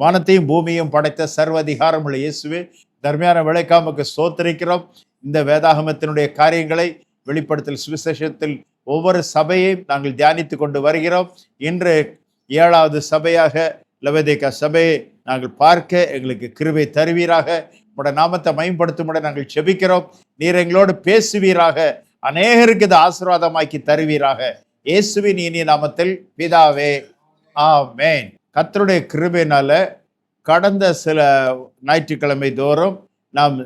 வானத்தையும் பூமியும் படைத்த சர்வதிகாரம் உள்ள இயேசுவே தர்மியான விளைக்காமக்கு சோத்தரிக்கிறோம் இந்த வேதாகமத்தினுடைய காரியங்களை வெளிப்படுத்தல் சுவிசேஷத்தில் ஒவ்வொரு சபையையும் நாங்கள் தியானித்து கொண்டு வருகிறோம். இன்று ஏழாவது சபையாக லவதேக்கா சபையை நாங்கள் பார்க்க எங்களுக்கு கிருபை தருவீராக. உட நாமத்தை மேம்படுத்தும்பட நாங்கள் செபிக்கிறோம். நீர் எங்களோடு பேசுவீராக. அநேகருக்கு இது ஆசீர்வாதமாக்கி தருவீராக. இயேசுவின் இனிய நாமத்தில் பிதாவே ஆமென். கத்தருடைய கிருபையினால் கடந்த சில ஞாயிற்றுக்கிழமை தோறும் நாம்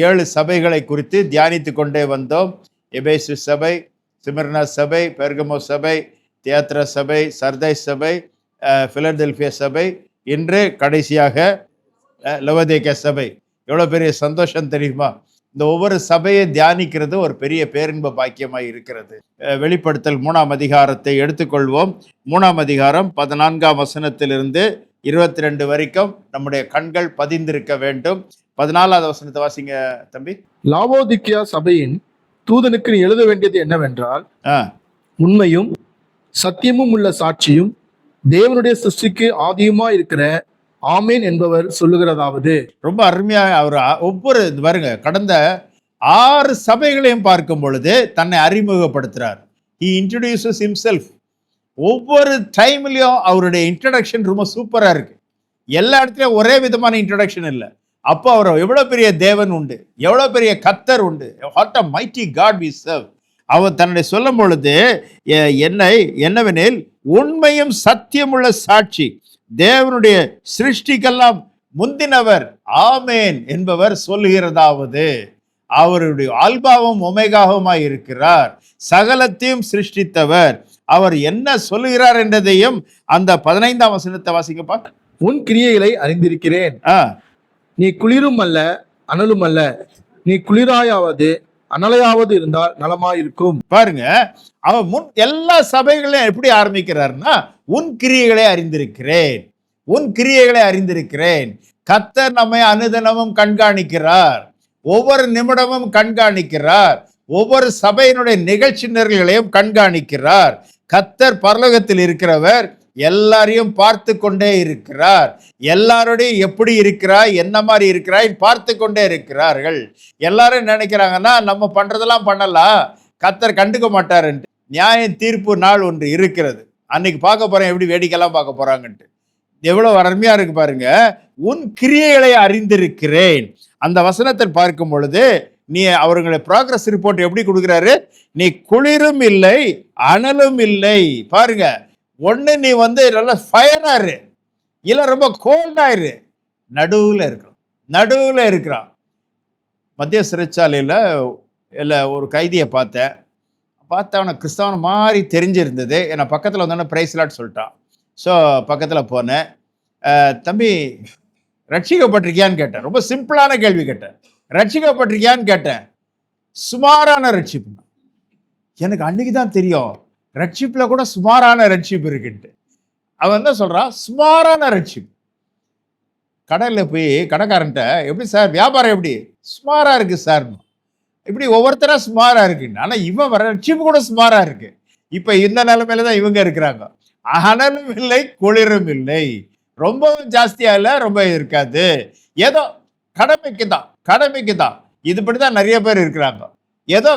ஏழு சபைகளை குறித்து தியானித்து கொண்டே வந்தோம். எபேசு சபை சிமர்னா சபை பெர்கமோ சபை தியாத்ரா சபை சர்தை சபை அஹ், சபை இன்று கடைசியாக அஹ், சபை. எவ்வளோ பெரிய சந்தோஷம் தெரியுமா? இந்த ஒவ்வொரு சபையை தியானிக்கிறது ஒரு பெரிய பேரின்ப பாக்கியமாய் இருக்கிறது. வெளிப்படுத்தல் மூணாம் அதிகாரத்தை எடுத்துக்கொள்வோம். மூணாம் அதிகாரம் பதினான்காம் வசனத்திலிருந்து இருபத்தி ரெண்டு வரைக்கும் நம்முடைய கண்கள் பதிந்திருக்க வேண்டும். பதினாலாவது வசனத்தை வாசிங்க தம்பி. லாவோதிக்கியா சபையின் தூதனுக்கு நீ எழுத வேண்டியது என்னவென்றால் உண்மையும் சத்தியமும் உள்ள சாட்சியும் தேவனுடைய சிருஷ்டிக்கு ஆதியுமா இருக்கிற ஆமேன் என்பவர் சொல்லுகிறதாவது. ரொம்ப அருமையாக அவர் ஒவ்வொரு இது பாருங்க கடந்த ஆறு சபைகளையும் பார்க்கும் பொழுது தன்னை அறிமுகப்படுத்துறார். ஹி இன்ட்ரடியூசஸ் ஹிம்செல்ஃப் ஒவ்வொரு டைம்லையும் அவருடைய இன்ட்ரடக்ஷன் ரொம்ப சூப்பராக இருக்கு. எல்லா இடத்துலையும் ஒரே விதமான இன்ட்ரடக்ஷன் இல்லை. அப்போ அவர் எவ்வளோ பெரிய தேவன் உண்டு எவ்வளோ பெரிய கத்தர் உண்டு what a mighty God we serve அவர் தன்னுடைய சொல்லும் பொழுது என்னை என்னவெனில் உண்மையும் சத்தியமுள்ள சாட்சி. தேவனுடைய சிருஷ்டிக்கெல்லாம் முந்தினவர் ஆமேன் என்பவர் சொல்லுகிறதாவது. அவருடைய ஆல்பாவும் ஒமேகாவுமாய் இருக்கிறார். சகலத்தையும் சிருஷ்டித்தவர். அவர் என்ன சொல்லுகிறார் என்றதையும் அந்த பதினைந்தாம் வசனத்தை வாசிக்கப்பா. உன் கிரியைகளை அறிந்திருக்கிறேன். ஆ. நீ குளிரும் அல்ல அனலும் அல்ல. நீ குளிராயாவது அனலையாவது இருந்தால் நலமாயிருக்கும். பாருங்க அவன் முன் எல்லா சபைகளையும் எப்படி ஆரம்பிக்கிறார்னா உன் கிரியைகளை அறிந்திருக்கிறேன். உன் கிரியைகளை அறிந்திருக்கிறேன். கத்தர் நம்மை அனுதினமும் கண்காணிக்கிறார். ஒவ்வொரு நிமிடமும் கண்காணிக்கிறார். ஒவ்வொரு சபையினுடைய நிகழ்ச்சி நிரல்களையும் கண்காணிக்கிறார். கத்தர் பரலோகத்தில் இருக்கிறவர் எல்லாரையும் பார்த்து கொண்டே இருக்கிறார். எல்லாரோடையும் எப்படி இருக்கிறாய் என்ன மாதிரி இருக்கிறாய் பார்த்து கொண்டே இருக்கிறார்கள். எல்லாரும் நினைக்கிறாங்கன்னா நம்ம பண்றதெல்லாம் பண்ணலாம். கத்தர் கண்டுக்க மாட்டாருன்ட்டு. நியாய தீர்ப்பு நாள் ஒன்று இருக்கிறது. அன்னைக்கு பார்க்க போறேன் எப்படி வேடிக்கைலாம் பார்க்க போறாங்கன்ட்டு. எவ்வளவு அருமையா இருக்கு பாருங்க. உன் கிரியைகளை அறிந்திருக்கிறேன். அந்த வசனத்தை பார்க்கும் பொழுது நீ அவர்களை ப்ராக்ரஸ் ரிப்போர்ட் எப்படி கொடுக்குறாரு? நீ குளிரும் இல்லை அனலும் இல்லை. பாருங்க. ஒன்று நீ வந்து நல்லா ஃபயரா இல்லை ரொம்ப கோல்டாயிரு நடுவில் இருக்கிறோம் இருக்கிறான் இருக்கிறான் மத்திய சிறைச்சாலையில் இல்லை ஒரு கைதியை பார்த்தேன். பார்த்து அவனை கிறிஸ்தவன் மாதிரி தெரிஞ்சிருந்தது. என்னை பக்கத்தில் வந்தோடனே பிரைஸ்லாட் சொல்லிட்டான். ஸோ பக்கத்தில் போனேன். தம்பி ரட்சிக்கப்பட்டிருக்கியான்னு கேட்டேன். ரொம்ப சிம்பிளான கேள்வி கேட்டேன். ரட்சிக்கப்பட்டிருக்கியான்னு கேட்டேன். சுமாரான ரட்சிப்பு. எனக்கு அன்னைக்கு தான் தெரியும். ரட்சிப்பில் கூட சுமாரான ரட்சிப்பு இருக்குன்ட்டு. அவன் என்ன சொல்கிறான் சுமாரான ரட்சிப்பு. கடையில் போய் கடைக்காரன்ட்ட எப்படி சார்? வியாபாரம் எப்படி? சுமாராக இருக்குது சார். இப்படி ஒவ்வொருத்தராக சுமாராக இருக்குன்னு. ஆனால் இவன் வர ரட்சிப்பு கூட சுமாராக இருக்குது இப்போ இந்த நிலமையில தான் இவங்க இருக்கிறாங்க. அனலும் இல்லை குளிரும் இல்லை. ரொம்பவும் ஜாஸ்தியா இல்லை ரொம்ப இருக்காது. ஏதோ கடமைக்கு தான் கடமைக்கு தான். இதுபடி தான் நிறைய பேர் இருக்கிறாங்க. ஏதோ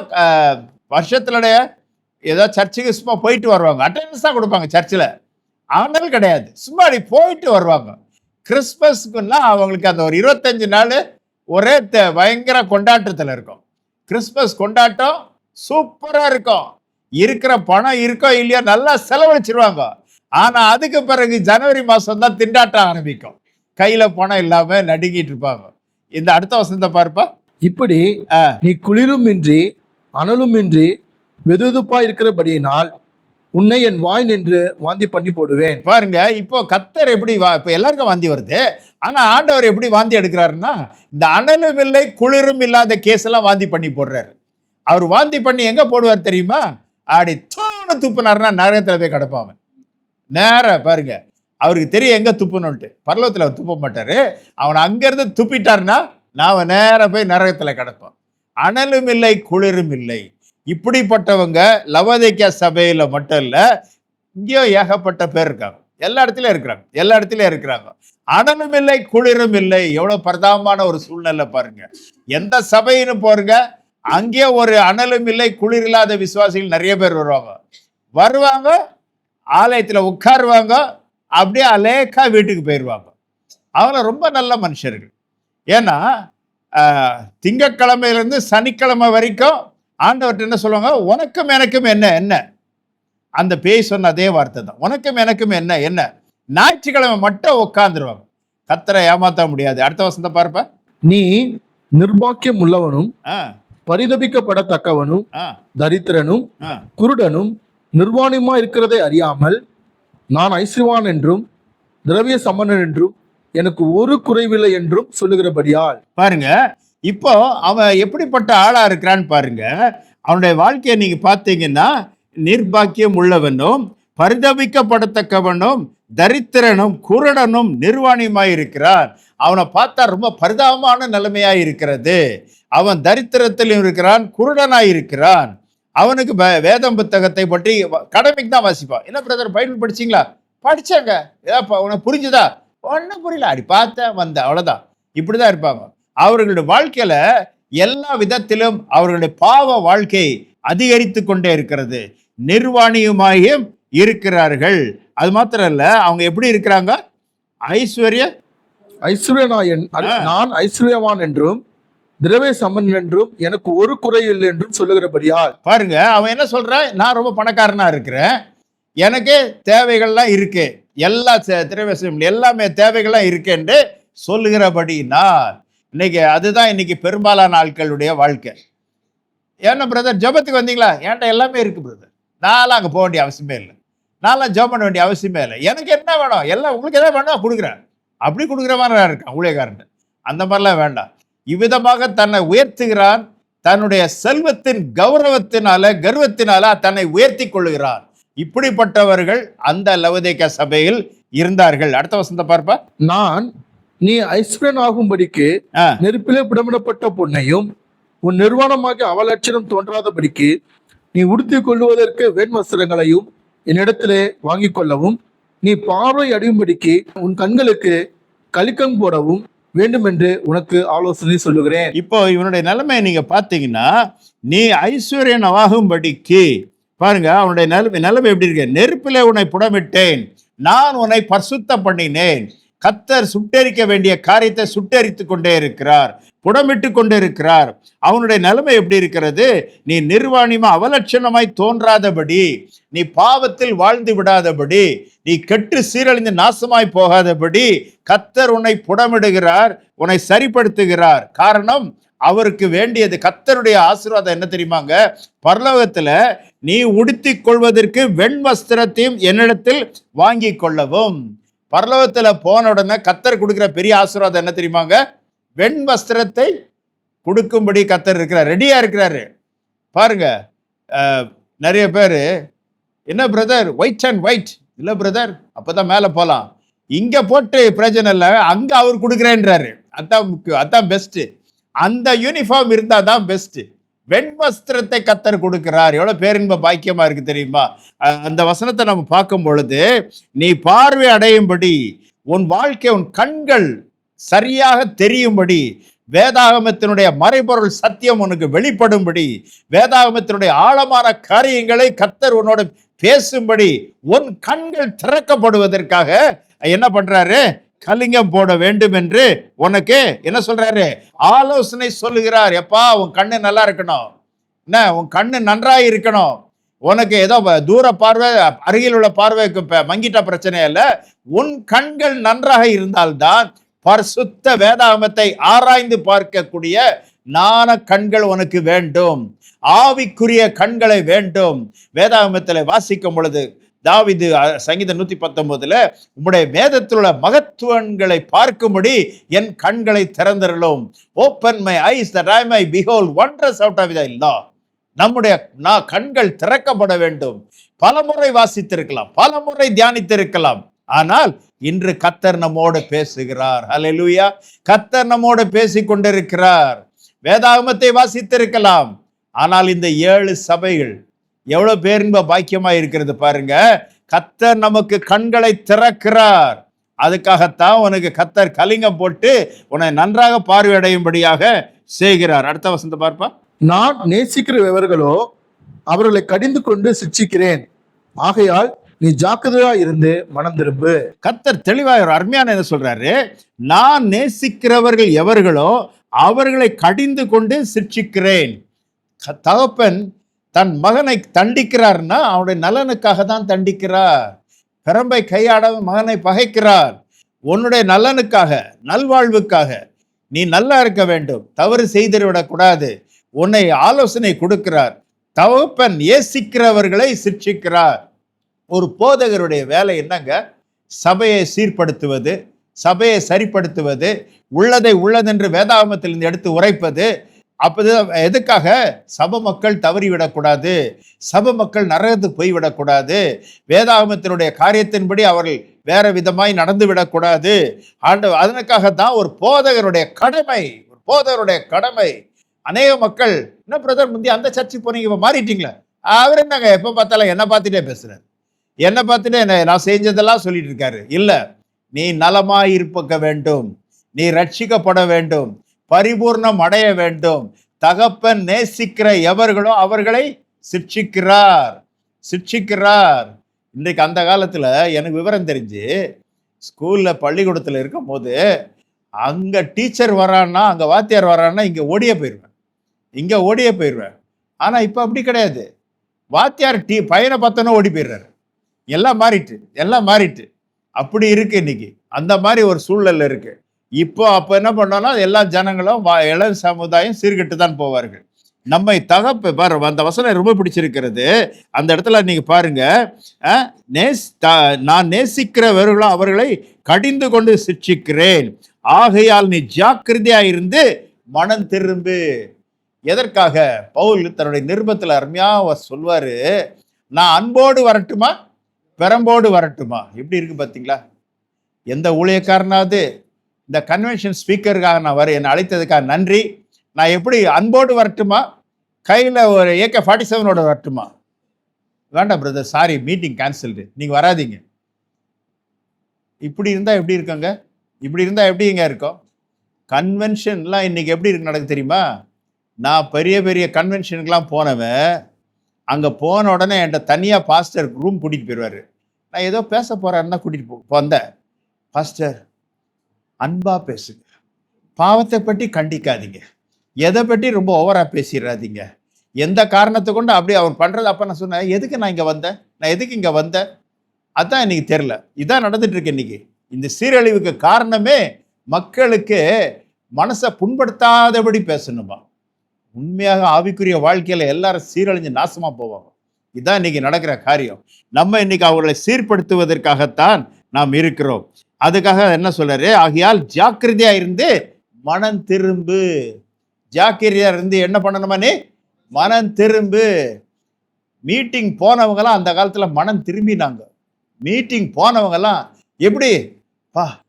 வருஷத்துலடைய ஏதோ சர்ச்சுக்கு சும்மா போயிட்டு வருவாங்க. அட்டண்டன்ஸ் தான் கொடுப்பாங்க சர்ச்சில். ஆனால் கிடையாது. சும்மா அப்படி போயிட்டு வருவாங்க. கிறிஸ்மஸ்க்குன்னா அவங்களுக்கு அந்த ஒரு இருபத்தஞ்சு நாள் ஒரே த- பயங்கர கொண்டாட்டத்தில் இருக்கும். கிறிஸ்மஸ் கொண்டாட்டம் சூப்பராக இருக்கும். இருக்கிற பணம் இருக்கோ இல்லையோ நல்லா செலவழிச்சிருவாங்க. ஆனா அதுக்கு பிறகு ஜனவரி மாசம் தான் திண்டாட்டம் ஆரம்பிக்கும். கையில பணம் இல்லாம நடுங்கிட்டு இருப்பாங்க. இந்த அடுத்த வசந்த பார்ப்பா. இப்படி. நீ குளிருமின்றி அனலுமின்றி வெதுவெதுப்பா இருக்கிறபடியினால் உன்னை என் வாய் நின்று வாந்தி பண்ணி போடுவேன். பாருங்க இப்போ கத்தர் எப்படி வா இப்போ எல்லாருக்கும் வாந்தி வருது. ஆனா ஆண்டவர் எப்படி வாந்தி எடுக்கிறாருன்னா இந்த அனலும் இல்லை குளிரும் இல்லாத கேஸ் எல்லாம் வாந்தி பண்ணி போடுறாரு. அவர் வாந்தி பண்ணி எங்க போடுவார் தெரியுமா? அப்படி தூணு துப்புனாருன்னா நரகத்தில் போய் கிடப்பாங்க நேராக பாருங்க. அவருக்கு தெரியும் எங்கே துப்புணுன்ட்டு பர்லவத்தில் அவர் துப்ப மாட்டாரு. அவன் அங்கேருந்து துப்பிட்டாருன்னா நான் நேராக போய் நரகத்தில் கிடப்பான். அனலும் இல்லை குளிரும் இல்லை. இப்படிப்பட்டவங்க லவதைக்கா சபையில் மட்டும் இல்லை இங்கேயும் ஏகப்பட்ட பேர் இருக்காங்க. எல்லா இடத்துலையும் இருக்கிறாங்க. எல்லா இடத்துலையும் இருக்கிறாங்க. அனலும் இல்லை குளிரும் இல்லை. எவ்வளோ பிரதானமான ஒரு சூழ்நிலை பாருங்க. எந்த சபைன்னு போருங்க அங்கேயே ஒரு அனலும் இல்லை குளிர் இல்லாத விசுவாசிகள் நிறைய பேர் வருவாங்க. வருவாங்க ஆலயத்துல உட்காருவாங்க அப்படியே அலேக்கா வீட்டுக்கு போயிடுவாங்க அவங்க ரொம்ப நல்ல மனுஷர்கள். ஏன்னா ஆஹ், திங்கட்கிழமையிலேருந்து சனிக்கிழமை வரைக்கும் ஆண்டவர்கிட்ட என்ன சொல்லுவாங்க? உனக்கும் எனக்கும் என்ன என்ன? அந்த பேய் சொன்ன அதே வார்த்தை தான். உனக்கும் எனக்கும் என்ன என்ன? ஞாயிற்றுக்கிழமை மட்டும் உட்காந்துருவாங்க கத்தரை ஏமாத்த முடியாது. அடுத்த வசந்த பார்ப்ப. நீ நிர்பாக்கியம் உள்ளவனும் ஆ. பரிதபிக்கப்படத்தக்கவனும் தரித்திரனும் குருடனும் நிர்வாணியுமா இருக்கிறதை அறியாமல் நான் ஐஸ்வர்வான் என்றும் திரவிய சமணன் என்றும் எனக்கு ஒரு குறைவில்லை என்றும் சொல்லுகிறபடியால். பாருங்க இப்போ அவன் எப்படிப்பட்ட ஆளா இருக்கிறான்னு பாருங்க. அவனுடைய வாழ்க்கையை நீங்க பார்த்தீங்கன்னா நிர்பாக்கியம் உள்ளவனும் பரிதபிக்கப்படத்தக்கவனும் தரித்திரனும் குருடனும் நிர்வாணியுமாய் இருக்கிறான் அவனை பார்த்தா ரொம்ப பரிதாபமான நிலைமையாய் இருக்கிறது. அவன் தரித்திரத்திலும் இருக்கிறான் குருடனாய் இருக்கிறான் அவனுக்கு வேதம் புத்தகத்தை பற்றி கடமைக்கு தான் வாசிப்பான். என்ன பிரதர் பைபிள் படிச்சீங்களா? படிச்சாங்க. ஏப்பா உனக்கு புரிஞ்சுதா? ஒன்றும் புரியல. அடி பார்த்தேன் வந்தேன் அவ்வளோதான் இப்படிதான் இருப்பாங்க. அவர்களுடைய வாழ்க்கையில எல்லா விதத்திலும் அவர்களுடைய பாவ வாழ்க்கை அதிகரித்து கொண்டே இருக்கிறது. நிர்வாணியுமாயும் இருக்கிறார்கள். அது மாத்திரம் இல்ல அவங்க எப்படி இருக்கிறாங்க? ஐஸ்வர்ய? ஐஸ்வர்யனாயன் ஆ. நான் ஐஸ்வர்யவான் என்றும் திரவே சமன் என்றும் எனக்கு ஒரு குறையில் இல்லை என்றும் சொல்லுகிறபடியால். பாருங்க அவன் என்ன சொல்றான்? நான் ரொம்ப பணக்காரனா இருக்கிறேன். எனக்கு தேவைகள்லாம் இருக்கு. எல்லா ச- திரைவசம் எல்லாமே தேவைகள்லாம் இருக்குன்னு சொல்லுகிறபடினால் இன்னைக்கு அதுதான் இன்னைக்கு பெரும்பாலான ஆட்களுடைய வாழ்க்கை. ஏன்னா பிரதர் ஜெபத்துக்கு வந்தீங்களா? என்கிட்ட எல்லாமே இருக்கு பிரதர் நான்லாம் அங்கே போக வேண்டிய அவசியமே இல்லை. நான்லாம் ஜெபம் பண்ண வேண்டிய அவசியமே இல்லை. எனக்கு என்ன வேணும்? எல்லாம் உங்களுக்கு எதாவது வேணும் கொடுக்குறேன். அப்படி கொடுக்குற மாதிரி நான் இருக்கேன் ஊழியக்காரன் அந்த மாதிரிலாம் வேண்டாம். இவ்விதமாக தன்னை உயர்த்துகிறான். தன்னுடைய செல்வத்தின் கௌரவத்தினால கர்வத்தினால தன்னை உயர்த்தி கொள்ளுகிறான். இப்படிப்பட்டவர்கள் அந்த லவதேக்க சபையில் இருந்தார்கள். அடுத்த வசந்த பார்ப்பா. நான் நீ ஐஸ்வர்யன் ஆகும்படிக்கு. நெருப்பிலே பிடமிடப்பட்ட பொன்னையும் உன் நிர்வாணமாகிய அவலட்சணம் தோன்றாதபடிக்கு நீ உடுத்திக் கொள்ளுவதற்கு வெண் வஸ்திரங்களையும் என்னிடத்திலே வாங்கிக் கொள்ளவும் நீ பார்வை அடையும்படிக்கு உன் கண்களுக்கு கலிக்கம் போடவும் வேண்டும் என்று உனக்கு ஆலோசனை சொல்லுகிறேன். இப்போ இவனுடைய நிலைமையை நீங்க பார்த்தீங்கன்னா நீ ஐஸ்வர்யன் ஆகும்படிக்கு பாருங்க அவனுடைய நிலைமை நிலைமை எப்படி இருக்கு? நெருப்பிலே உன்னை புடமிட்டேன். நான் உன்னை பர்சுத்தம் பண்ணினேன். கத்தர் சுட்டெரிக்க வேண்டிய காரியத்தை சுட்டெரித்து கொண்டே இருக்கிறார். புடமிட்டு கொண்டே இருக்கிறார். அவனுடைய நிலைமை எப்படி இருக்கிறது? நீ நிர்வாணிமா அவலட்சணமாய் தோன்றாதபடி நீ பாவத்தில் வாழ்ந்து விடாதபடி நீ கெட்டு சீரழிந்து நாசமாய் போகாதபடி கத்தர் உன்னை புடமிடுகிறார் உன்னை சரிப்படுத்துகிறார். காரணம் அவருக்கு வேண்டியது கத்தருடைய ஆசீர்வாதம் என்ன தெரியுமாங்க? பரலோகத்துல நீ உடுத்திக் கொள்வதற்கு வெண் வஸ்திரத்தையும் என்னிடத்தில் வாங்கி கொள்ளவும். பரலோகத்தில் போன உடனே கத்தர் கொடுக்குற பெரிய ஆசீர்வாதம் என்ன தெரியுமாங்க? வெண் வஸ்திரத்தை கொடுக்கும்படி கத்தர் இருக்கிறார். ரெடியாக இருக்கிறாரு. பாருங்க நிறைய பேர் என்ன பிரதர் ஒயிட் அண்ட் ஒயிட் இல்லை பிரதர் அப்போ தான் மேலே போகலாம் இங்கே போட்டு பிரச்சனை இல்லை அங்கே அவர் கொடுக்குறேன்றாரு. அதான் முக்கியம் அதான் பெஸ்ட்டு அந்த யூனிஃபார்ம் இருந்தால் தான் பெஸ்ட்டு வெண் வஸ்திரத்தை கத்தர் கொடுக்கிறார். எவ்வளோ பேரின்ப பாக்கியமாக இருக்கு தெரியுமா? அந்த வசனத்தை நம்ம பார்க்கும் பொழுது நீ பார்வை அடையும்படி உன் வாழ்க்கை உன் கண்கள் சரியாக தெரியும்படி வேதாகமத்தினுடைய மறைபொருள் சத்தியம் உனக்கு வெளிப்படும்படி வேதாகமத்தினுடைய ஆழமான காரியங்களை கத்தர் உன்னோட பேசும்படி உன் கண்கள் திறக்கப்படுவதற்காக என்ன பண்ணுறாரு கலிங்கம் போட வேண்டும் என்று உனக்கு என்ன சொல்றாரு? ஆலோசனை சொல்லுகிறார். எப்பா உன் கண்ணு நல்லா இருக்கணும். என்ன உன் கண்ணு நன்றாக இருக்கணும். உனக்கு ஏதோ வ- தூர பார்வை அருகில் உள்ள பார்வைக்கு மங்கிட்ட பிரச்சனை இல்லை. உன் கண்கள் நன்றாக இருந்தால்தான் பரிசுத்த வேதாகமத்தை ஆராய்ந்து பார்க்கக்கூடிய ஞான கண்கள் உனக்கு வேண்டும். ஆவிக்குரிய கண்களை வேண்டும். வேதாகமத்தில் வாசிக்கும் பொழுது தாவிது அஹ், சங்கீதம் நூத்தி பத்தொன்பதுல உம்முடைய வேதத்தில் உள்ள மகத்துவங்களை பார்க்கும்படி என் கண்களை திறந்திரலும் open my eyes that I may behold wondrous out of இல்லா நம்முடைய நான் கண்கள் திறக்கப்பட வேண்டும். பலமுறை வாசித்திருக்கலாம் பலமுறை தியானித்திருக்கலாம். ஆனால் இன்று கத்தர் நம்மோடு பேசுகிறார். ஹலெலுயா கத்தர் நம்மோடு பேசிக் கொண்டிருக்கிறார். வேதாகமத்தை வாசித்திருக்கலாம். ஆனால் இந்த ஏழு சபைகள் எவ்வளவு பேரின்ப பாக்கியமா இருக்கிறது பாருங்க. கத்தர் நமக்கு கண்களை திறக்கிறார். அதுக்காகத்தான் உனக்கு கத்தர் கலிங்கம் போட்டு உன்னை நன்றாக பார்வையடையும்படியாக செய்கிறார். அடுத்த வசந்த பார்ப்பா. நான் நேசிக்கிற எவர்களோ அவர்களை கடிந்து கொண்டு சிட்சிக்கிறேன் ஆகையால் நீ ஜாக்கிரதையா இருந்து மனம் திரும்பு கத்தர் தெளிவாக ஒரு அருமையான என்ன சொல்றாரு. நான் நேசிக்கிறவர்கள் எவர்களோ அவர்களை கடிந்து கொண்டு சிட்சிக்கிறேன் க- தகப்பன் தன் மகனை தண்டிக்கிறார்னா அவனுடைய நலனுக்காக தான் தண்டிக்கிறார். பெரம்பை கையாட மகனை பகைக்கிறார். உன்னுடைய நலனுக்காக நல்வாழ்வுக்காக நீ நல்லா இருக்க வேண்டும். தவறு செய்துவிடக்கூடாது உன்னை ஆலோசனை கொடுக்கிறார். தவப்பன் ஏசிக்கிறவர்களை சிக்ஷிக்கிறார் ஒரு போதகருடைய வேலை என்னங்க? சபையை சீர்படுத்துவது சபையை சரிப்படுத்துவது உள்ளதை உள்ளதென்று வேதாகமத்திலிருந்து எடுத்து உரைப்பது அப்போது எதுக்காக? சப மக்கள் தவறிவிடக்கூடாது. சப மக்கள் நரகத்துக்கு போய்விடக்கூடாது. வேதாகமத்தினுடைய காரியத்தின்படி அவர்கள் வேற விதமாய் நடந்து விடக்கூடாது ஆண்டு அதனுக்காக தான் ஒரு போதகருடைய கடமை ஒரு போதகருடைய கடமை. அநேக மக்கள் என்ன பிரதர் முந்தி அந்த சர்ச்சுக்கு போனீங்க? இப்போ மாறிட்டீங்களா. அவர் என்னங்க எப்போ பார்த்தாலும் என்னை பார்த்துட்டே பேசுறாரு. என்னை பார்த்துட்டு என்ன நான் செஞ்சதெல்லாம் சொல்லிட்டு இருக்காரு. இல்லை நீ நலமாய் இருப்பக்க வேண்டும். நீ ரட்சிக்கப்பட வேண்டும். பரிபூர்ணம் அடைய வேண்டும். தகப்பன் நேசிக்கிற எவர்களோ அவர்களை சிட்சிக்கிறார். சிட்சிக்கிறார். இன்றைக்கு அந்த காலத்தில் எனக்கு விவரம் தெரிஞ்சு ஸ்கூலில் பள்ளிக்கூடத்தில் இருக்கும் போது டீச்சர் வரான்னா அங்கே வாத்தியார் வரான்னா இங்கே ஓடியே போயிடுவேன் இங்கே ஓடியே போயிடுவேன் ஆனால் இப்போ அப்படி கிடையாது. வாத்தியார் டீ பையனை பார்த்தோன்னா ஓடி போயிடுறாரு. எல்லாம் மாறிட்டு எல்லாம் மாறிட்டு. அப்படி இருக்குது இன்றைக்கி அந்த மாதிரி ஒரு சூழல் இருக்குது இப்போ அப்போ என்ன பண்ணோம்னா எல்லா ஜனங்களும் இளம் சமுதாயம் சீர்கெட்டு தான் போவார்கள். நம்மை தகப்ப பாரு அந்த வசனம் ரொம்ப பிடிச்சிருக்கிறது. அந்த இடத்துல நீங்க பாருங்க நேஸ் த- நான் நேசிக்கிறவர்களும் அவர்களை கடிந்து கொண்டு சிக்ஷிக்கிறேன். ஆகையால் நீ ஜாக்கிரதையா இருந்து மனம் திரும்பு. எதற்காக? பவுல் தன்னுடைய நிருபத்தில் அருமையாக அவர் சொல்வாரு நான் அன்போடு வரட்டுமா? பெரம்போடு வரட்டுமா? எப்படி இருக்கு பார்த்தீங்களா எந்த ஊழியக்காரனாவது இந்த கன்வென்ஷன் ஸ்பீக்கருக்காக நான் வர என்னை அழைத்ததுக்காக நன்றி. நான் எப்படி அன்போடு வரட்டுமா? கையில் ஒரு ஏகே ஃபார்ட்டி செவனோட வரட்டுமா? வேண்டாம் பிரதர் சாரி மீட்டிங் கேன்சல்டு நீங்கள் வராதீங்க. இப்படி இருந்தால் எப்படி இருக்கோங்க? இப்படி இருந்தால் எப்படிங்க இருக்கும்? கன்வென்ஷன்லாம் இன்றைக்கி எப்படி இருக்கு நடக்கு தெரியுமா? நான் பெரிய பெரிய கன்வென்ஷனுக்கெலாம் போனவன் அங்கே போன உடனே என்கிட்ட தனியாக பாஸ்டர் ரூம் கூட்டிகிட்டு போயிடுவார் நான் ஏதோ பேச போகிறேன்னு தான் கூட்டிகிட்டு போ வந்தேன். பாஸ்டர் அன்பாக பேசுங்க. பாவத்தை பற்றி கண்டிக்காதீங்க. எதை பற்றி ரொம்ப ஓவராக பேசிடாதீங்க எந்த காரணத்தை கொண்டு அப்படி அவர் பண்ணுறது அப்போ நான் சொன்னேன் எதுக்கு நான் இங்கே வந்தேன் நான் எதுக்கு இங்கே வந்தேன் அதான் இன்றைக்கி தெரில இதான் நடந்துட்டு இன்றைக்கி இன்னைக்கு. இந்த சீரழிவுக்கு காரணமே மக்களுக்கு மனசை புண்படுத்தாதபடி பேசணுமா? உண்மையாக ஆவிக்குரிய வாழ்க்கையில் எல்லாரும் சீரழிஞ்சு நாசமாக போவாங்க. இதான் இன்னைக்கு நடக்கிற காரியம். நம்ம இன்னைக்கு அவர்களை சீர்படுத்துவதற்காகத்தான் நாம் இருக்கிறோம். அதுக்காக என்ன சொல்றாரு? ஆகையால் ஜாக்கிரதையா இருந்து மனம் திரும்பு. ஜாக்கிரதையா இருந்து என்ன பண்ணணுமானே நீ? மனம் திரும்பு. மீட்டிங் போனவங்கலாம் அந்த காலத்துல மனம் திரும்பினாங்க. மீட்டிங் போனவங்கலாம் எப்படி? பா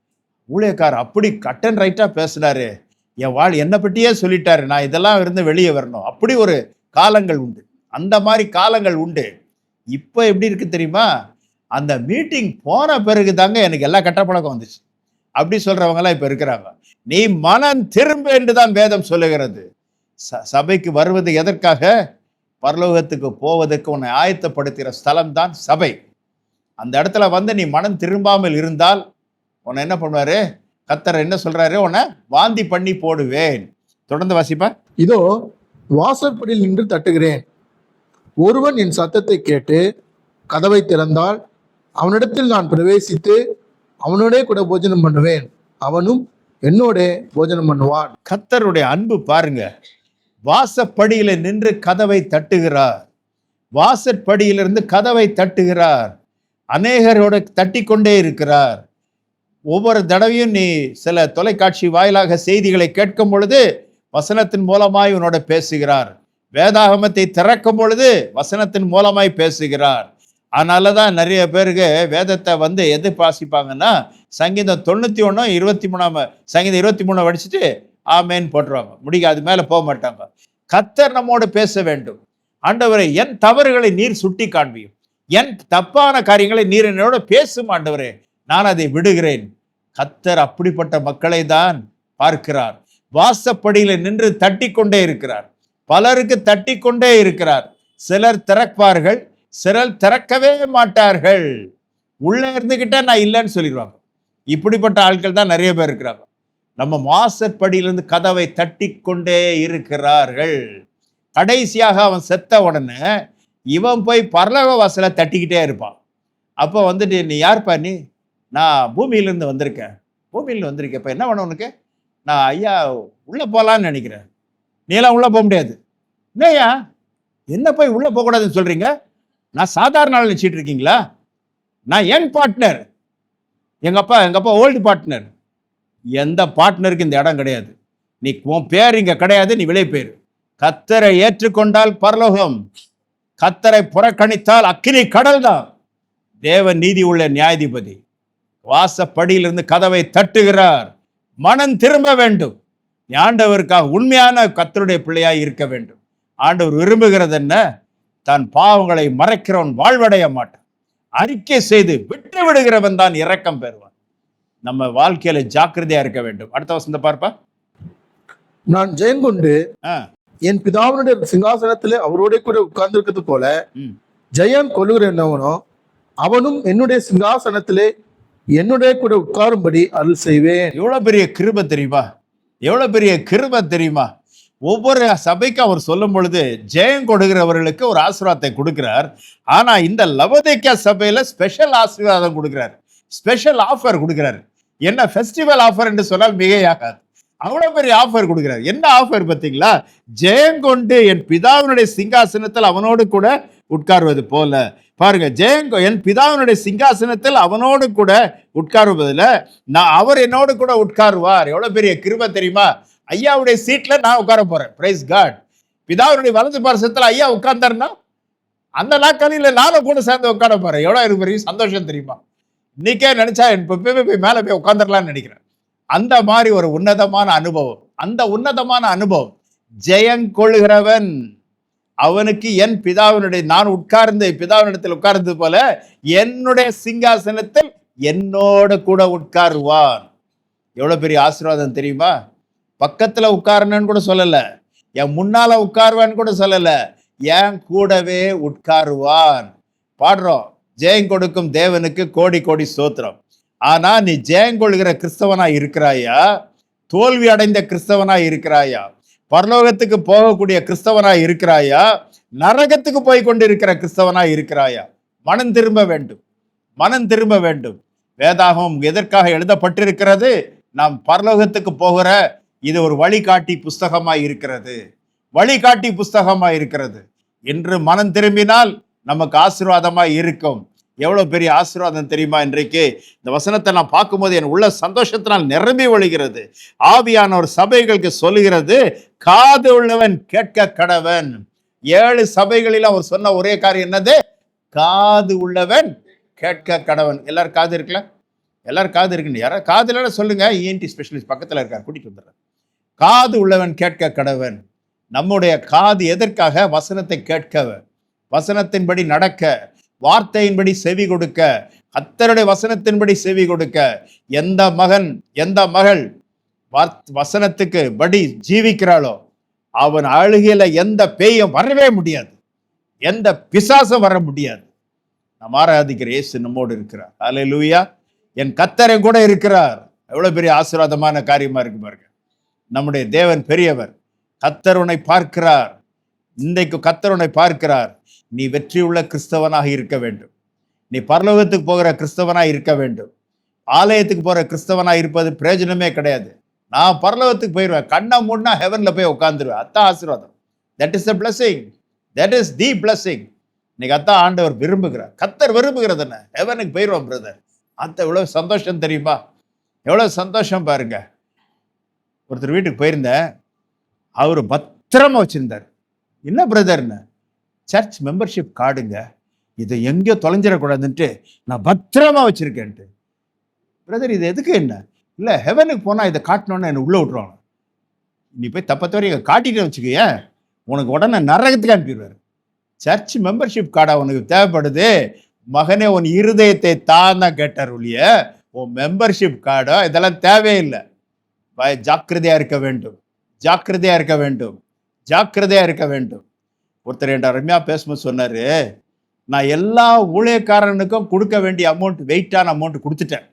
ஊழியக்கார் அப்படி கட் அண்ட் ரைட்டாக பேசுனாரு. என் வாழ் என்னை பற்றியே சொல்லிட்டாரு. நான் இதெல்லாம் இருந்து வெளியே வரணும். அப்படி ஒரு காலங்கள் உண்டு. அந்த மாதிரி காலங்கள் உண்டு. இப்போ எப்படி இருக்கு தெரியுமா? அந்த மீட்டிங் போன பிறகு தாங்க எனக்கு எல்லா கட்டப்பழக்கம் வந்துச்சு. அப்படி சொல்றவங்கலாம் இப்போ இருக்கிறாங்க. நீ மனம் திரும்ப என்று தான் வேதம் சொல்லுகிறது. ச- சபைக்கு வருவது எதற்காக? பரலோகத்துக்கு போவதற்கு உன்னை ஆயத்தப்படுத்துகிற ஸ்தலம் தான் சபை. அந்த இடத்துல வந்து நீ மனம் திரும்பாமல் இருந்தால் உன்னை என்ன பண்ணுவாரு? கத்தர் என்ன சொல்றாரு? உன்னை வாந்தி பண்ணி போடுவேன். தொடர்ந்து வாசிப்பா. இதோ வாசற்படியில் நின்று தட்டுகிறேன். ஒருவன் என் சத்தத்தை கேட்டு கதவை திறந்தால் அவனிடத்தில் நான் பிரவேசித்து அவனோடே கூட போஜனம் பண்ணுவேன். அவனும் என்னோட போஜனம் பண்ணுவான். கத்தருடைய அன்பு பாருங்க. வாசப்படியில நின்று கதவை தட்டுகிறார். வாசற்படியிலிருந்து கதவை தட்டுகிறார். அநேகரோட தட்டி கொண்டே இருக்கிறார். ஒவ்வொரு தடவையும் நீ சில தொலைக்காட்சி வாயிலாக செய்திகளை கேட்கும் பொழுது வசனத்தின் மூலமாய் உன்னோட பேசுகிறார். வேதாகமத்தை திறக்கும் பொழுது வசனத்தின் மூலமாய் பேசுகிறார். அதனால தான் நிறைய பேருக்கு வேதத்தை வந்து எது வாசிப்பாங்கன்னா சங்கீதம் தொண்ணூற்றி ஒன்றும் இருபத்தி மூணாம் சங்கீதம் இருபத்தி மூணு படிச்சுட்டு ஆமேன்னு போட்டுருவாங்க. முடிக்க அது மேலே போக மாட்டாங்க. கத்தர் நம்மோடு பேச வேண்டும். ஆண்டவரை என் தவறுகளை நீர் சுட்டி காண்பியும் என் தப்பான காரியங்களை நீர் என்னோட பேசும் ஆண்டவரே நான் அதை விடுகிறேன். கத்தர் அப்படிப்பட்ட மக்களை தான் பார்க்கிறார். வாசப்படியில் நின்று தட்டி கொண்டே இருக்கிறார். பலருக்கு தட்டி கொண்டே இருக்கிறார். சிலர் திறப்பார்கள் சிறல் திறக்கவே மாட்டார்கள். உள்ளே இருந்துக்கிட்டே நான் இல்லைன்னு சொல்லிடுவாங்க. இப்படிப்பட்ட ஆட்கள் தான் நிறைய பேர் இருக்கிறாங்க. நம்ம வாசற்படியிலிருந்து கதவை தட்டி கொண்டே இருக்கிறார்கள். கடைசியாக அவன் செத்த உடனே இவன் போய் பரலக வாசலை தட்டிக்கிட்டே இருப்பான். அப்போ வந்துட்டு நீ யார்ப்பா நீ? நான் பூமியிலேருந்து வந்திருக்கேன். பூமியிலேருந்து வந்திருக்கேன். இப்போ என்ன பண்ண உனக்கு? நான் ஐயா உள்ளே போகலான்னு நினைக்கிறேன். நீலாம் உள்ளே போக முடியாது. என்னையா என்ன போய் உள்ளே போகக்கூடாதுன்னு சொல்கிறீங்க நான் சாதாரண ஆள் நினச்சிட்டு இருக்கீங்களா? நான் என் பார்ட்னர் எங்கள் அப்பா எங்கள் அப்பா ஓல்டு பார்ட்னர் எந்த பார்ட்னருக்கு இந்த இடம் கிடையாது. நீ உன் பேர் இங்கே கிடையாது நீ விலை பேர் கத்தரை ஏற்றுக்கொண்டால் பரலோகம். கத்தரை புறக்கணித்தால் அக்கினி கடல் தான் தேவ நீதி உள்ள நியாயாதிபதி. வாசப்படியிலிருந்து கதவை தட்டுகிறார். மனம் திரும்ப வேண்டும். ஆண்டவருக்காக உண்மையான கத்தருடைய பிள்ளையாக இருக்க வேண்டும். ஆண்டவர் விரும்புகிறது என்ன தன் பாவங்களை மறைக்கிறவன் வாழ்வடைய மாட்டான். அறிக்கை செய்து விட்டு விடுகிறவன் தான் இரக்கம் பெறுவான். நம்ம வாழ்க்கையில ஜாக்கிரதையா இருக்க வேண்டும். அடுத்த வசந்த பார்ப்பா. நான் ஜெயங்கொண்டு. என் பிதாவினுடைய சிங்காசனத்திலே அவரோட கூட உட்கார்ந்திருக்கிறது போல ம். ஜெயம் கொள்ளுகிற என்னவனோ அவனும் என்னுடைய சிங்காசனத்திலே என்னுடைய கூட உட்காரும்படி அருள் செய்வேன். எவ்வளவு பெரிய கிருபை தெரியுமா? எவ்வளவு பெரிய கிருபை தெரியுமா? ஒவ்வொரு சபைக்கு அவர் சொல்லும் பொழுது ஜெயம் கொடுக்கிறவர்களுக்கு ஒரு ஆசீர்வாதத்தை கொடுக்கிறார். ஆனால் இந்த லவதேக்கா சபையில் ஸ்பெஷல் ஆசீர்வாதம் கொடுக்கிறார். ஸ்பெஷல் ஆஃபர் கொடுக்கிறார். என்ன ஃபெஸ்டிவல் ஆஃபர் என்று சொன்னால் மிகையாகாது. அவ்வளோ பெரிய ஆஃபர் கொடுக்கிறார். என்ன ஆஃபர் பார்த்தீங்களா? ஜெயம் கொண்டு என் பிதாவினுடைய சிங்காசனத்தில் அவனோடு கூட உட்காருவது போல. பாருங்க ஜெயம் என் பிதாவினுடைய சிங்காசனத்தில் அவனோடு கூட உட்காருவதில் நான் அவர் என்னோடு கூட உட்காருவார். எவ்வளோ பெரிய கிருப தெரியுமா? ஐயாவுடைய சீட்ல நான் உட்கார போறேன். பிரைஸ் காட் பிதாவுடைய வலது பாரசத்தில் ஐயா உட்கார்ந்தாருன்னா அந்த நாட்களில் நானும் கூட சேர்ந்து உட்கார போறேன். எவ்வளோ எனக்கு பெரிய சந்தோஷம் தெரியுமா? இன்னைக்கே நினைச்சா இப்போ போய் போய் மேலே போய் உட்காந்துடலான்னு நினைக்கிறேன். அந்த மாதிரி ஒரு உன்னதமான அனுபவம். அந்த உன்னதமான அனுபவம். ஜெயங்கொள்கிறவன் அவனுக்கு என் பிதாவினுடைய நான் உட்கார்ந்து பிதாவினிடத்தில் உட்கார்ந்தது போல என்னுடைய சிங்காசனத்தில் என்னோட கூட உட்காருவான். எவ்வளோ பெரிய ஆசீர்வாதம் தெரியுமா? பக்கத்தில் உட்காரணும்னு கூட சொல்லலை. என் முன்னால் உட்காருவான்னு கூட சொல்லலை. என் கூடவே உட்காருவான். பாடுறோம். ஜெயம் கொடுக்கும் தேவனுக்கு கோடி கோடி சோத்திரம் ஆனால் நீ ஜெயம் கொள்கிற கிறிஸ்தவனாக இருக்கிறாயா? தோல்வி அடைந்த கிறிஸ்தவனாக இருக்கிறாயா? பரலோகத்துக்கு போகக்கூடிய கிறிஸ்தவனாக இருக்கிறாயா? நரகத்துக்கு போய் கொண்டிருக்கிற கிறிஸ்தவனா இருக்கிறாயா? மனம் திரும்ப வேண்டும். மனம் திரும்ப வேண்டும். வேதாகமம் எதற்காக எழுதப்பட்டிருக்கிறது? நாம் பரலோகத்துக்கு போகிற இது ஒரு வழிகாட்டி புஸ்தகமாய் இருக்கிறது. வழிகாட்டி புஸ்தகமாய் இருக்கிறது. என்று மனம் திரும்பினால் நமக்கு ஆசீர்வாதமாய் இருக்கும். எவ்வளோ பெரிய ஆசீர்வாதம் தெரியுமா இன்றைக்கு? இந்த வசனத்தை நான் பார்க்கும்போது என் உள்ள சந்தோஷத்தினால் நிரம்பி ஒழுகிறது. ஆவியானவர் சபைகளுக்கு சொல்லுகிறது காது உள்ளவன் கேட்க கடவன். ஏழு சபைகளில் அவர் சொன்ன ஒரே காரியம் என்னது? காது உள்ளவன் கேட்க கடவன். எல்லாரும் காது இருக்குல்ல? எல்லாரும் காது இருக்குன்னு. யாரா காது சொல்லுங்க. இஎன்டி ஸ்பெஷலிஸ்ட் பக்கத்தில் இருக்கார். கூட்டிகிட்டு வந்துடுறேன். காது உள்ளவன் கேட்க கடவன். நம்முடைய காது எதற்காக வசனத்தை கேட்க? வசனத்தின்படி நடக்க வார்த்தையின்படி செவி கொடுக்க கத்தருடைய வசனத்தின்படி செவி கொடுக்க எந்த மகன் எந்த மகள் வசனத்துக்கு படி ஜீவிக்கிறாளோ அவன் அழுகையில் எந்த பேயும் வரவே முடியாது. எந்த பிசாசம் வர முடியாது. நம்ம ஆராதிக்கிற இயேசு நம்மோடு இருக்கிறார். அல்லேலூயா என் கத்தரை கூட இருக்கிறார். எவ்வளோ பெரிய ஆசீர்வாதமான காரியமாக இருக்கு பாருங்க. நம்முடைய தேவன் பெரியவர். கத்தர் உன்னை பார்க்கிறார். இன்றைக்கு கத்தர் உன்னை பார்க்கிறார். நீ வெற்றியுள்ள கிறிஸ்தவனாக இருக்க வேண்டும். நீ பரலோகத்துக்கு போகிற கிறிஸ்தவனாக இருக்க வேண்டும். ஆலயத்துக்கு போகிற கிறிஸ்தவனாக இருப்பது பிரயோஜனமே கிடையாது. நான் பரலோகத்துக்கு போயிடுவேன் கண்ணை மூடினா ஹெவனில் போய் உட்காந்துருவேன் அத்தான் ஆசீர்வாதம். That is the blessing that is the blessing இன்னைக்கு அதான் ஆண்டவர் விரும்புகிறார். கத்தர் விரும்புகிறது என்ன? ஹெவனுக்கு போயிடுவோம் பிரதர் அத்தை எவ்வளோ சந்தோஷம் தெரியுமா? எவ்வளோ சந்தோஷம் பாருங்கள் ஒருத்தர் வீட்டுக்கு போயிருந்தேன். அவர் பத்திரமா வச்சுருந்தார். என்ன பிரதர்னு? சர்ச் மெம்பர்ஷிப் கார்டுங்க. இதை எங்கேயோ தொலைஞ்சிடக்கூடாதுன்ட்டு நான் பத்திரமா வச்சுருக்கேன்ட்டு. பிரதர் இது எதுக்கு என்ன? இல்லை ஹெவனுக்கு போனால் இதை காட்டணுன்னு என்னை உள்ளே விட்ருவாங்க நீ போய் தப்பத்தவரை இங்கே காட்டிட்டு வச்சுக்கோயேன் உனக்கு உடனே நரகத்துக்கு அனுப்பிடுவார். சர்ச் மெம்பர்ஷிப் கார்டா உனக்கு தேவைப்படுது? மகனே உன் இருதயத்தை தான் தான் கேட்டார் ஒழிய உன் மெம்பர்ஷிப் கார்டோ? இதெல்லாம் தேவையில்லை. ஜாக்கிரதையா இருக்க வேண்டும். ஜாக்கிரதையா இருக்க வேண்டும். ஜாக்கிரதையா இருக்க வேண்டும். ஒருத்தர் என்கிட்ட ரம்யா பேசும்போது சொன்னாரு நான் எல்லா ஊழியக்காரனுக்கும் கொடுக்க வேண்டிய அமௌண்ட் வெயிட்டான அமௌண்ட் கொடுத்துட்டேன்.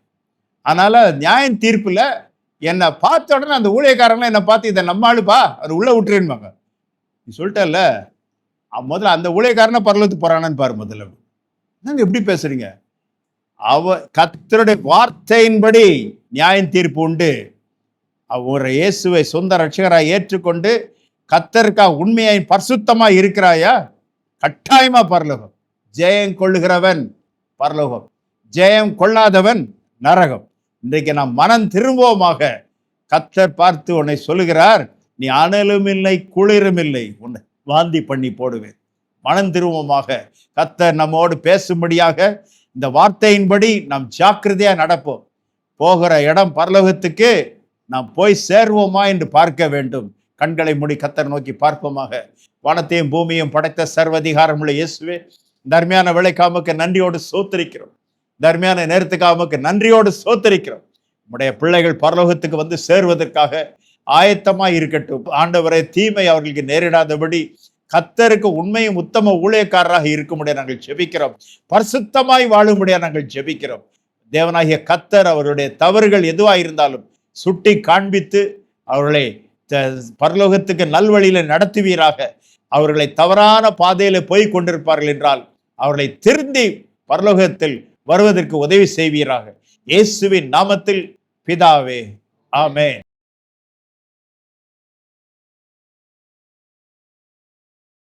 அதனால நியாயம் தீர்ப்பில் என்னை பார்த்த உடனே அந்த ஊழியக்காரங்களாம் என்னை பார்த்து இதை நம்ம ஆளுப்பா அது உள்ளே விட்டுருன்பாங்க நீ சொல்லிட்டல முதல்ல அந்த ஊழியக்காரனை பரலத்துக்கு போறானான்னு பாரு முதல்ல. நாங்கள் எப்படி பேசுறீங்க? அவ கத்தருடைய வார்த்தையின்படி நியாயம் தீர்ப்பு உண்டு. ஒரு இயேசுவை சொந்த ரட்சகராக ஏற்றுக்கொண்டு கத்தருக்கா உண்மையாய் பரிசுத்தமாக இருக்கிறாயா? கட்டாயமாக பரலோகம். ஜெயம் கொள்ளுகிறவன் பரலோகம். ஜெயம் கொள்ளாதவன் நரகம். இன்றைக்கு நாம் மனம் திரும்புவோமாக. கத்தர் பார்த்து உன்னை சொல்லுகிறார் நீ அனலும் இல்லை குளிரும் இல்லை. உன்னை வாந்தி பண்ணி போடுவேன். மனம் திரும்புவோமாக. கத்தர் நம்மோடு பேசும்படியாக இந்த வார்த்தையின்படி நாம் ஜாக்கிரதையாக நடப்போம். போகிற இடம் பரலோகத்துக்கு நாம் போய் சேர்வோமா என்று பார்க்க வேண்டும். கண்களை மூடி கத்தர் நோக்கி பார்ப்போமாக. வானத்தையும் பூமியும் படைத்த சர்வதிகாரமுள்ள இயேசுவே தர்மியான விளைக்காமக்கு நன்றியோடு சோத்தரிக்கிறோம். தர்மியான நேரத்துக்காமக்கு நன்றியோடு சோத்தரிக்கிறோம். நம்முடைய பிள்ளைகள் பரலோகத்துக்கு வந்து சேருவதற்காக ஆயத்தமாக இருக்கட்டும். ஆண்டவரை தீமை அவர்களுக்கு நேரிடாதபடி கத்தருக்கு உண்மையும் உத்தம ஊழியக்காரராக இருக்கும்படியா நாங்கள் ஜெபிக்கிறோம். பரிசுத்தமாய் வாழும்படியா நாங்கள் ஜெபிக்கிறோம். தேவனாகிய கத்தர் அவருடைய தவறுகள் எதுவாக இருந்தாலும் சுட்டி காண்பித்து அவர்களை த- பரலோகத்துக்கு நல்வழியில நடத்துவீராக. அவர்களை தவறான பாதையில போய் கொண்டிருப்பார்கள் என்றால் அவர்களை திருந்தி பரலோகத்தில் வருவதற்கு உதவி செய்வீராக. இயேசுவின் நாமத்தில் பிதாவே ஆமே